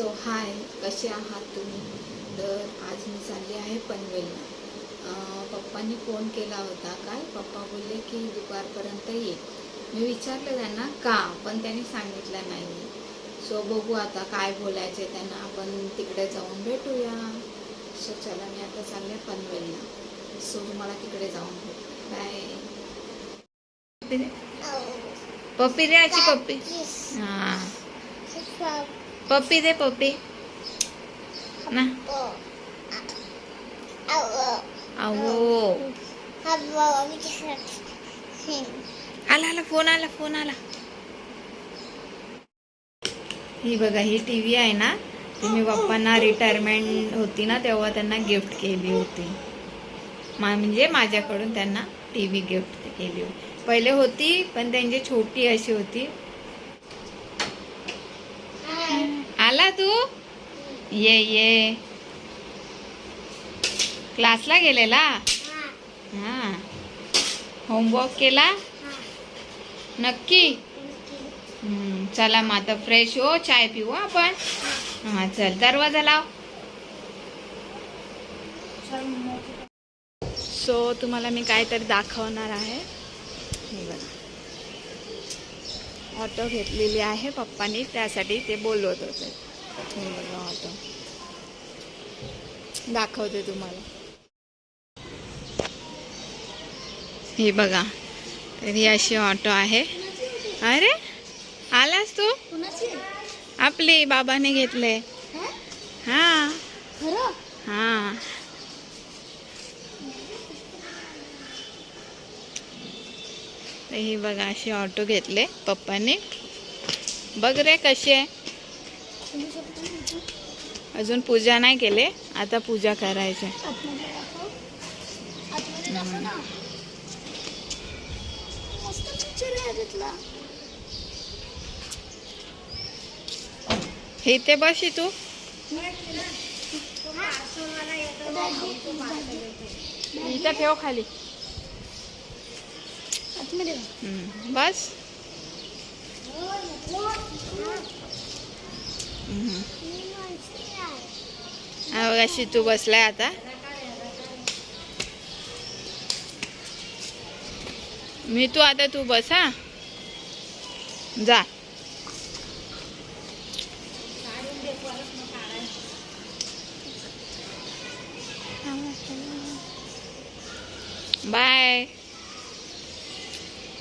So हाय कसे आहात तुम्ही? तर आज मी चालली आहे पनवेलला. अं, पप्पांनी फोन केला होता काय पप्पा बोलले की दुपारपर्यंत ये. मी विचारलं त्यांना का? पण त्यांनी सांगितलं नाही. सो बघू आता काय बोलायचे त्यांना. आपण तिकडे जाऊन भेटूया. सो चला मी आता चालले पनवेलला. सो तुम्हाला तिकडे जाऊन भेटू बाय. पप्पी दे आजी पप्पी. हां. पप्पी दे पप्पी ना अहो आला आला फोन आला फोन आला ही बघा ही टी व्ही आहे ना? तुम्ही बाप्पांना पप्पांना रिटायरमेंट होती ना तेव्हा त्यांना गिफ्ट केली होती. मा म्हणजे माझ्याकडून त्यांना टी व्ही गिफ्ट केली होती. पहिले होती पण त्यांची छोटी अशी होती. आला तू? ये ये. क्लासला गेलेला? हा. होमवर्क केला? नक्की? चला मग आता फ्रेश हो चाय पिऊ आपण. हा चल दरवाजा लाव. सो तुम्हाला मी काहीतरी दाखवणार आहे हे बघा ऑटो घेतलेली आहे पप्पांनी त्यासाठी ते बोलवत होते. बघा ऑटो दाखवते तुम्हाला. हे बघा तर ही अशी ऑटो आहे. अरे आलास तू? आपली बाबाने घेतले. हा? हा. तर ही बघा अशी ऑटो घेतले पप्पाने. बघ रे कशी आहे. अजून पूजा नाही केले आता पूजा करायची. हे इथे बस तू इथं ठेव खाली. बस. अशी तू बसलाय आता. मी तू आता तू बस हा. जा. बाय.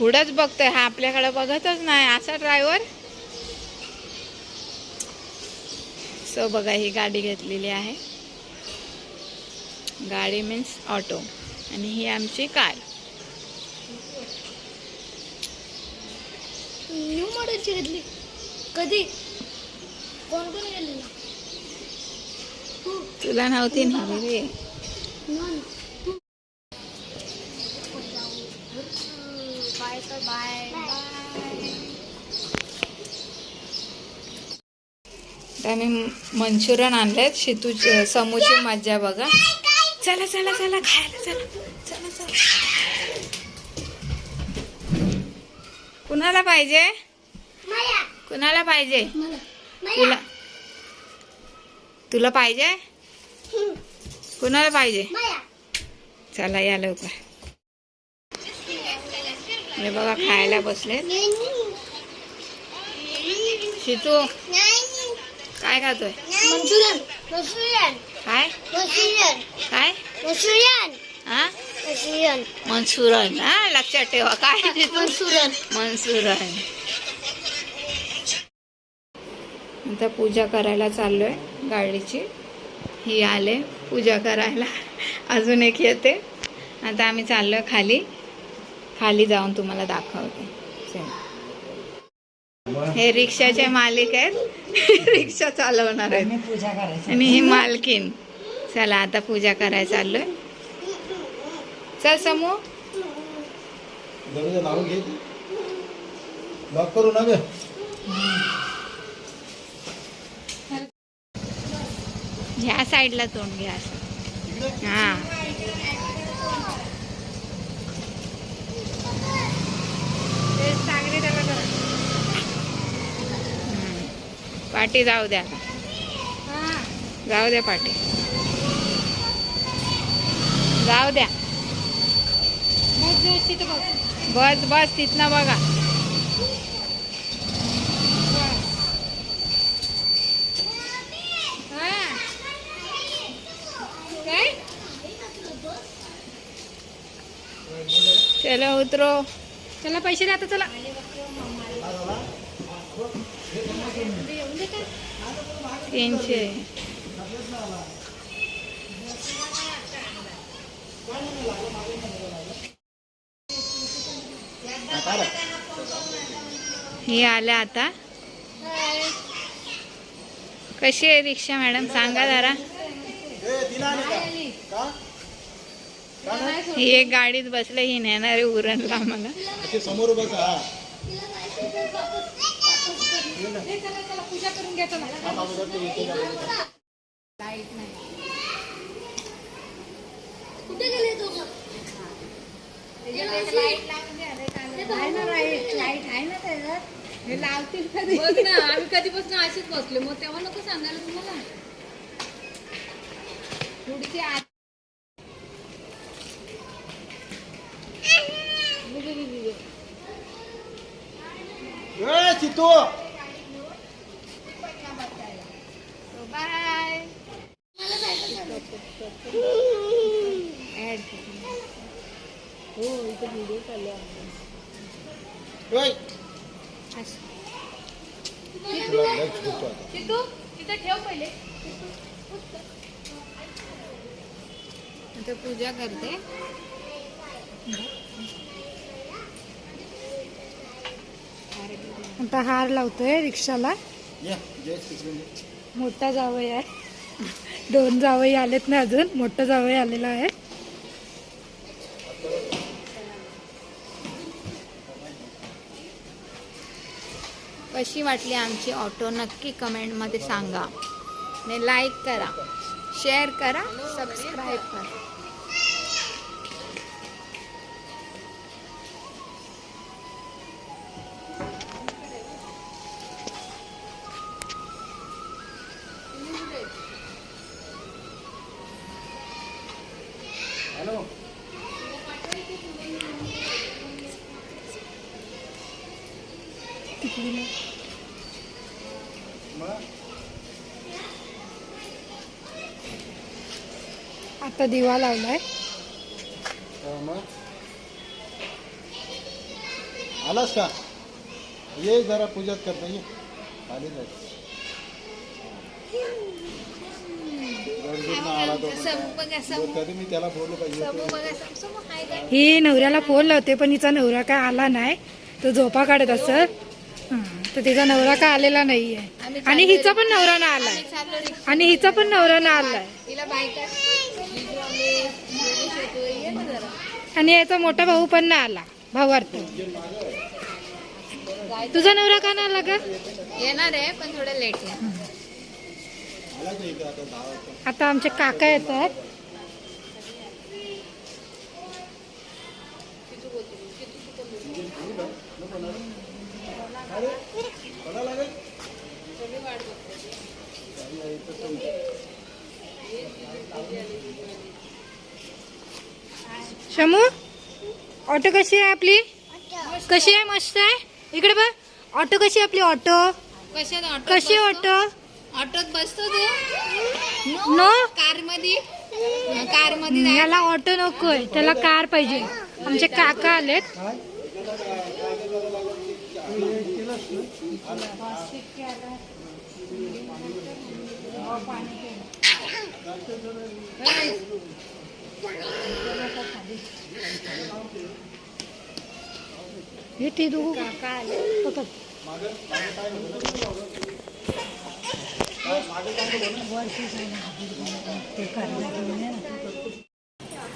पुढंच बघतोय. हा आपल्याकडे बघतच नाही. असा ड्रायव्हर सो बघा ही गाडी घेतलेली आहे. गाडी मीन्स ऑटो आणि ही आमची कार न्यू मॉडेलची घेतली. कधी? कोण कोण गेलेला तुला नव्हती ना रे बाय तर बाय तर आम्ही मंचुरियन आणलेत शितू समूची मज्जा बघा. चला चला चला खायला चला चला चला. कुणाला पाहिजे? कुणाला पाहिजे? तुला. तुला पाहिजे? कुणाला पाहिजे? चला या लवकर. हे बघा खायला बसले शितू. काय खातोय? मंचुरियन मंचुरियन काय? मंचुरियन काय? मंचुरियन हा मंचुरियन मनसुरन हा लक्षात ठेवा. काय? शितू मंचुरियन मनसुरन आता पूजा करायला चाललोय गाडीची. ही आले. पूजा करायला. अजून एक येते. आता आम्ही चाललोय खाली. खाली जाऊन तुम्हाला दाखवते. हे रिक्षाचे मालिक आहेत. रिक्षा चालवणार आहेत. पूजा करायची. आणि ही मालकीन. चला आता पूजा करायला चाललोय. चल लॉक करू ना ह्या साईडला तोंड घ्या असं. हा तेच चांगली त्याला करा. हम्म. पाठी जाऊ द्या. जाऊ द्या पाठी जाऊ द्या. बस तिथं बस बस बस तिथनं बघा. चलो उतरो. चला पैसे द्या आता चला. तीनशे ही आल्या आता. कशी आहे रिक्षा मॅडम? सांगा जरा. ही एक गाडीत बसले ही नेणारी उरणला मला समोर बघा करून घ्या चला कुठे गेले हे ना आम्ही कधीपासून असेच बसले. मग तेव्हा नको सांगायला तुम्हाला. पुढची आत ए चितू बाय हो इथे व्हिडिओ चालू आहे आता. पूजा करते आता हार लावतोय रिक्षाला. मोठा जावई आहे दोन जावई आलेत ना अजून मोठं जावई आलेलं आहे. कशी वाटली आमची ऑटो? नक्की कमेंटमध्ये सांगा. आणि लाईक करा शेअर करा सबस्क्राईब करा. मग आता दिवा लावलाय. हा, आलास का? ये जरा पूजात करता ये. आला. कधी मी त्याला बोललो पाहिजे ही नवऱ्याला फोन लावते पण हिचा नवरा काय आला नाही. तो झोपा काढत असत तर तिचा नवरा काय आलेला नाहीये. आणि हिचा पण नवरा ना आलाय. आणि हिचा पण नवरा ना आलाय. आणि याचा मोठा भाऊ पण ना आला भावार्थ. तुझा नवरा का ना आला का येणार आहे पण थोडं लेट का आता आमचे काका येतात. शमू ऑटो कशी आहे आपली? कशी आहे? मस्त आहे. इकडे बघ. ऑटो कशी आहे आपली? ऑटो. कशात ऑटो कशी ऑटो? ऑटोत बसतो तू. नो? कारमध्ये कारमध्ये याला ऑटो नकोय. त्याला कार पाहिजे. आमचे काका आलेत. हे ती काय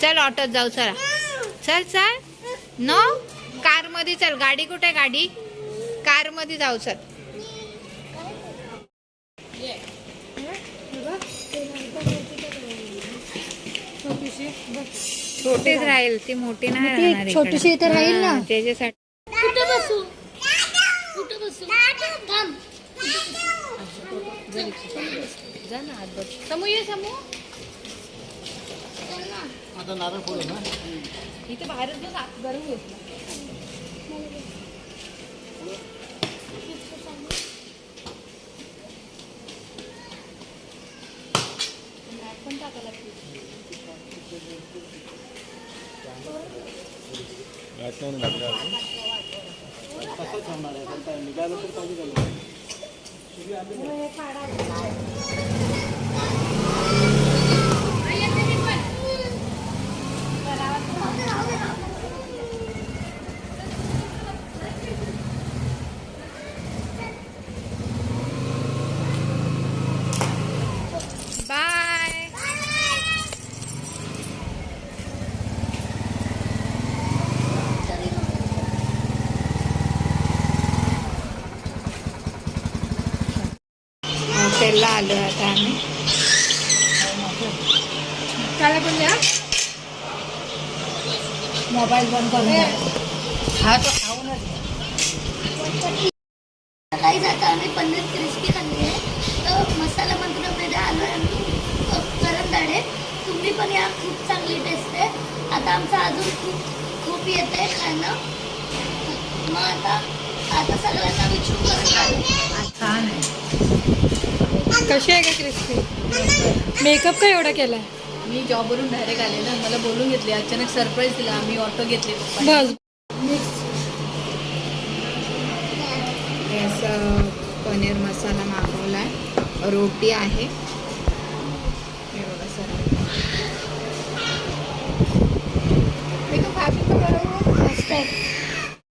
चल ऑटोत जाऊ चला. चल चल. नो? कारमध्ये चल. गाडी कुठे गाडी? कारमध्ये जाऊ चल छोटीच राहील ती मोठी नाही ती राहणार. छोटीशी इथे राहील ना. हा, त्याच्यासाठी. समू ये समू. आता नारळ फोडू ना इथे बाहेरच बस आत गरम घेतला पण टाकायला कसं ठेवणार आहे? आता निघालं तर पाहिजे. हॉटेलला आलो आता आम्ही. काय पण द्या. मोबाईल बंद करून हा तो खाऊनच काही आता आम्ही पनीर क्रिस्पी खाल्ली आहे तर मसाला मंत्रमध्ये आलो आम्ही. अ, करंदाडे तुम्ही पण या खूप चांगली टेस्ट आहे. आता आमचं अजून खूप खूप येत आहे खाणं. मग आता आता सगळ्यांना विचारून करत कशी आहे का क्रिस्पी? मेकअप का एवढा केलाय? मी जॉबवरून डायरेक्ट आले ना मला बोलून घेतले अचानक सरप्राईज दिला आम्ही ऑटो घेतले. बस. असं पनीर मसाला मागवला आहे. रोटी आहे. मी तो खातो